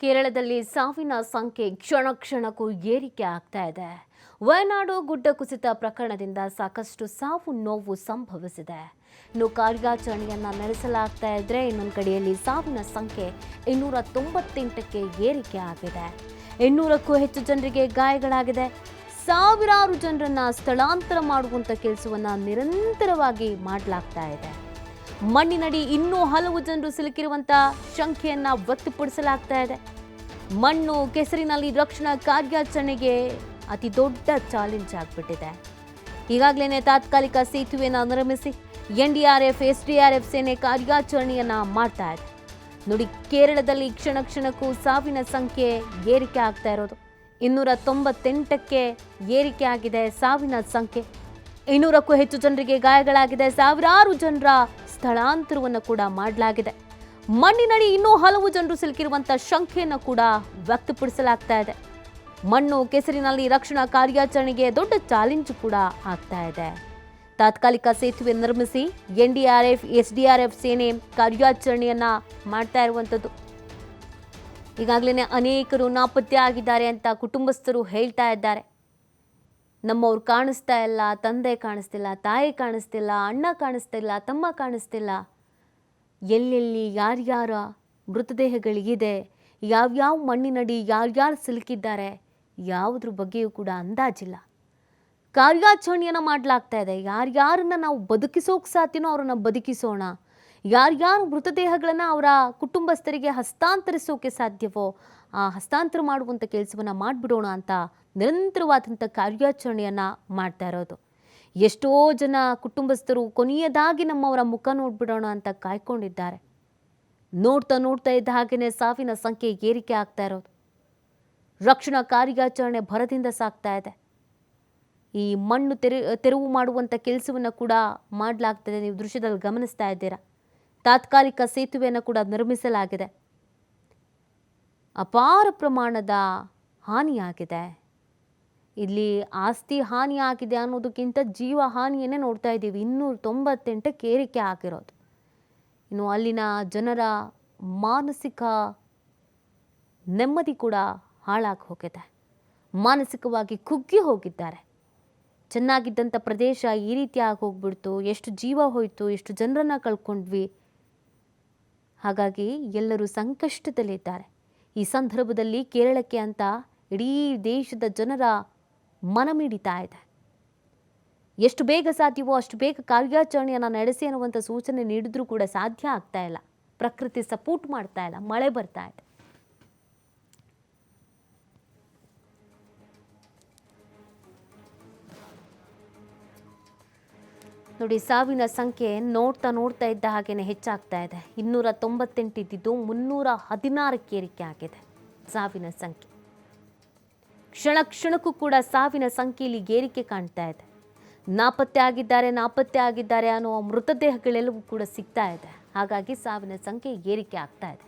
ಕೇರಳದಲ್ಲಿ ಸಾವಿನ ಸಂಖ್ಯೆ ಕ್ಷಣ ಕ್ಷಣಕ್ಕೂ ಏರಿಕೆ ಆಗ್ತಾ ಇದೆ. ವಯನಾಡು ಗುಡ್ಡ ಕುಸಿತ ಪ್ರಕರಣದಿಂದ ಸಾಕಷ್ಟು ಸಾವು ನೋವು ಸಂಭವಿಸಿದೆ. ಇನ್ನು ಕಾರ್ಯಾಚರಣೆಯನ್ನು ನಡೆಸಲಾಗ್ತಾ ಇದ್ರೆ ಇನ್ನೊಂದು ಕಡೆಯಲ್ಲಿ ಸಾವಿನ ಸಂಖ್ಯೆ ಇನ್ನೂರ ತೊಂಬತ್ತೆಂಟಕ್ಕೆ ಏರಿಕೆ ಆಗಿದೆ. ಇನ್ನೂರಕ್ಕೂ ಹೆಚ್ಚು ಜನರಿಗೆ ಗಾಯಗಳಾಗಿದೆ. ಸಾವಿರಾರು ಜನರನ್ನು ಸ್ಥಳಾಂತರ ಮಾಡುವಂತ ಕೆಲಸವನ್ನು ನಿರಂತರವಾಗಿ ಮಾಡಲಾಗ್ತಾ ಇದೆ. ಮಣ್ಣಿನಡಿ ಇನ್ನೂ ಹಲವು ಜನರು ಸಿಲುಕಿರುವಂತ ಶಂಕೆಯನ್ನ ವ್ಯಕ್ತಪಡಿಸಲಾಗ್ತಾ ಇದೆ. ಮಣ್ಣು ಕೆಸರಿನಲ್ಲಿ ರಕ್ಷಣಾ ಕಾರ್ಯಾಚರಣೆಗೆ ಅತಿ ದೊಡ್ಡ ಚಾಲೆಂಜ್ ಆಗಿಬಿಟ್ಟಿದೆ. ಈಗಾಗಲೇ ತಾತ್ಕಾಲಿಕ ಸೇತುವೆಯನ್ನು ನಿರ್ಮಿಸಿ N D R F S D R F ಸೇನೆ ಕಾರ್ಯಾಚರಣೆಯನ್ನ ಮಾಡ್ತಾ ಇದೆ. ನೋಡಿ, ಕೇರಳದಲ್ಲಿ ಕ್ಷಣ ಕ್ಷಣಕ್ಕೂ ಸಾವಿನ ಸಂಖ್ಯೆ ಏರಿಕೆ ಆಗ್ತಾ ಇರೋದು. ಇನ್ನೂರ ತೊಂಬತ್ತೆಂಟಕ್ಕೆ ಏರಿಕೆ ಆಗಿದೆ ಸಾವಿನ ಸಂಖ್ಯೆ. ಇನ್ನೂರಕ್ಕೂ ಹೆಚ್ಚು ಜನರಿಗೆ ಗಾಯಗಳಾಗಿದೆ. ಸಾವಿರಾರು ಜನರ ಸ್ಥಳಾಂತರವನ್ನು ಕೂಡ ಮಾಡಲಾಗಿದೆ. ಮಣ್ಣಿನಡಿ ಇನ್ನೂ ಹಲವು ಜನರು ಸಿಲುಕಿರುವಂಥ ಶಂಕೆಯನ್ನು ಕೂಡ ವ್ಯಕ್ತಪಡಿಸಲಾಗ್ತಾ ಇದೆ. ಮಣ್ಣು ಕೆಸರಿನಲ್ಲಿ ರಕ್ಷಣಾ ಕಾರ್ಯಾಚರಣೆಗೆ ದೊಡ್ಡ ಚಾಲೆಂಜ್ ಕೂಡ ಆಗ್ತಾ ಇದೆ. ತಾತ್ಕಾಲಿಕ ಸೇತುವೆ ನಿರ್ಮಿಸಿ N D R F S D R F ಸೇನೆ ಕಾರ್ಯಾಚರಣೆಯನ್ನು ಮಾಡ್ತಾ ಇರುವಂಥದ್ದು ಈಗಾಗಲೇ ಅನೇಕರು ನಾಪತ್ತೆ ಆಗಿದ್ದಾರೆ ಅಂತ ಕುಟುಂಬಸ್ಥರು ಹೇಳ್ತಾ ಇದ್ದಾರೆ. ನಮ್ಮವ್ರು ಕಾಣಿಸ್ತಾ ಇಲ್ಲ, ತಂದೆ ಕಾಣಿಸ್ತಿಲ್ಲ, ತಾಯಿ ಕಾಣಿಸ್ತಿಲ್ಲ, ಅಣ್ಣ ಕಾಣಿಸ್ತಿಲ್ಲ, ತಮ್ಮ ಕಾಣಿಸ್ತಿಲ್ಲ. ಎಲ್ಲೆಲ್ಲಿ ಯಾರ್ಯಾರ ಮೃತದೇಹಗಳಿಗಿದೆ, ಯಾವ್ಯಾವ ಮಣ್ಣಿನಡಿ ಯಾರ್ಯಾರು ಸಿಲುಕಿದ್ದಾರೆ, ಯಾವುದ್ರ ಬಗ್ಗೆಯೂ ಕೂಡ ಅಂದಾಜಿಲ್ಲ. ಕಾರ್ಯಾಚರಣೆಯನ್ನು ಮಾಡಲಾಗ್ತಾ ಇದೆ. ಯಾರ್ಯಾರನ್ನ ನಾವು ಬದುಕಿಸೋಕೆ ಸಾಧ್ಯನೋ ಅವ್ರನ್ನ ಬದುಕಿಸೋಣ. ಯಾರ್ಯಾರು ಮೃತದೇಹಗಳನ್ನು ಅವರ ಕುಟುಂಬಸ್ಥರಿಗೆ ಹಸ್ತಾಂತರಿಸೋಕೆ ಸಾಧ್ಯವೋ ಹಸ್ತಾಂತರ ಮಾಡುವಂಥ ಕೆಲಸವನ್ನು ಮಾಡಿಬಿಡೋಣ ಅಂತ ನಿರಂತರವಾದಂಥ ಕಾರ್ಯಾಚರಣೆಯನ್ನು ಮಾಡ್ತಾ ಇರೋದು. ಎಷ್ಟೋ ಜನ ಕುಟುಂಬಸ್ಥರು ಕೊನೆಯದಾಗಿ ನಮ್ಮವರ ಮುಖ ನೋಡಿಬಿಡೋಣ ಅಂತ ಕಾಯ್ಕೊಂಡಿದ್ದಾರೆ. ನೋಡ್ತಾ ನೋಡ್ತಾ ಇದ್ದ ಹಾಗೆಯೇ ಸಾವಿನ ಸಂಖ್ಯೆ ಏರಿಕೆ ಆಗ್ತಾ ಇರೋದು. ರಕ್ಷಣಾ ಕಾರ್ಯಾಚರಣೆ ಭರದಿಂದ ಸಾಗ್ತಾ ಇದೆ. ಈ ಮಣ್ಣು ತೆರೆ, ತೆರವು ಮಾಡುವಂಥ ಕೆಲಸವನ್ನು ಕೂಡ ಮಾಡಲಾಗ್ತದೆ ನೀವು ದೃಶ್ಯದಲ್ಲಿ ಗಮನಿಸ್ತಾ ಇದ್ದೀರಾ. ತಾತ್ಕಾಲಿಕ ಸೇತುವೆಯನ್ನು ಕೂಡ ನಿರ್ಮಿಸಲಾಗಿದೆ. ಅಪಾರ ಪ್ರಮಾಣದ ಹಾನಿಯಾಗಿದೆ. ಇಲ್ಲಿ ಆಸ್ತಿ ಹಾನಿ ಆಗಿದೆ ಅನ್ನೋದಕ್ಕಿಂತ ಜೀವ ಹಾನಿಯನ್ನೇ ನೋಡ್ತಾ ಇದ್ದೀವಿ. ಇನ್ನೂರ ತೊಂಬತ್ತೆಂಟಕ್ಕೆ ಏರಿಕೆ ಆಗಿರೋದು. ಇನ್ನು ಅಲ್ಲಿನ ಜನರ ಮಾನಸಿಕ ನೆಮ್ಮದಿ ಕೂಡ ಹಾಳಾಗಿ ಹೋಗಿದೆ. ಮಾನಸಿಕವಾಗಿ ಕುಗ್ಗಿ ಹೋಗಿದ್ದಾರೆ. ಚೆನ್ನಾಗಿದ್ದಂಥ ಪ್ರದೇಶ ಈ ರೀತಿ ಆಗಿ ಹೋಗ್ಬಿಡ್ತು. ಎಷ್ಟು ಜೀವ ಹೋಯಿತು, ಎಷ್ಟು ಜನರನ್ನು ಕಳ್ಕೊಂಡ್ವಿ. ಹಾಗಾಗಿ ಎಲ್ಲರೂ ಸಂಕಷ್ಟದಲ್ಲಿದ್ದಾರೆ. ಈ ಸಂದರ್ಭದಲ್ಲಿ ಕೇರಳಕ್ಕೆ ಅಂತ ಇಡೀ ದೇಶದ ಜನರ ಮನಮಿಡಿತಾ ಇದೆ. ಎಷ್ಟು ಬೇಗ ಸಾಧ್ಯವೋ ಅಷ್ಟು ಬೇಗ ಕಾರ್ಯಾಚರಣೆಯನ್ನು ನಡೆಸಿ ಅನ್ನುವಂಥ ಸೂಚನೆ ನೀಡಿದ್ರೂ ಕೂಡ ಸಾಧ್ಯ ಆಗ್ತಾ ಇಲ್ಲ. ಪ್ರಕೃತಿ ಸಪೋರ್ಟ್ ಮಾಡ್ತಾ ಇಲ್ಲ, ಮಳೆ ಬರ್ತಾ ಇದೆ. ನೋಡಿ, ಸಾವಿನ ಸಂಖ್ಯೆ ನೋಡ್ತಾ ನೋಡ್ತಾ ಇದ್ದ ಹಾಗೆಯೇ ಹೆಚ್ಚಾಗ್ತಾ ಇದೆ. ಇನ್ನೂರ ತೊಂಬತ್ತೆಂಟು ಇದ್ದಿದ್ದು ಮುನ್ನೂರ ಹದಿನಾರಕ್ಕೆ ಏರಿಕೆ ಆಗಿದೆ ಸಾವಿನ ಸಂಖ್ಯೆ. ಕ್ಷಣ ಕ್ಷಣಕ್ಕೂ ಕೂಡ ಸಾವಿನ ಸಂಖ್ಯೆಯಲ್ಲಿ ಏರಿಕೆ ಕಾಣ್ತಾ ಇದೆ. ನಾಪತ್ತೆ ಆಗಿದ್ದಾರೆ ನಾಪತ್ತೆ ಆಗಿದ್ದಾರೆ ಅನ್ನುವ ಮೃತದೇಹಗಳೆಲ್ಲವೂ ಕೂಡ ಸಿಗ್ತಾ ಇದೆ. ಹಾಗಾಗಿ ಸಾವಿನ ಸಂಖ್ಯೆ ಏರಿಕೆ ಆಗ್ತಾ ಇದೆ.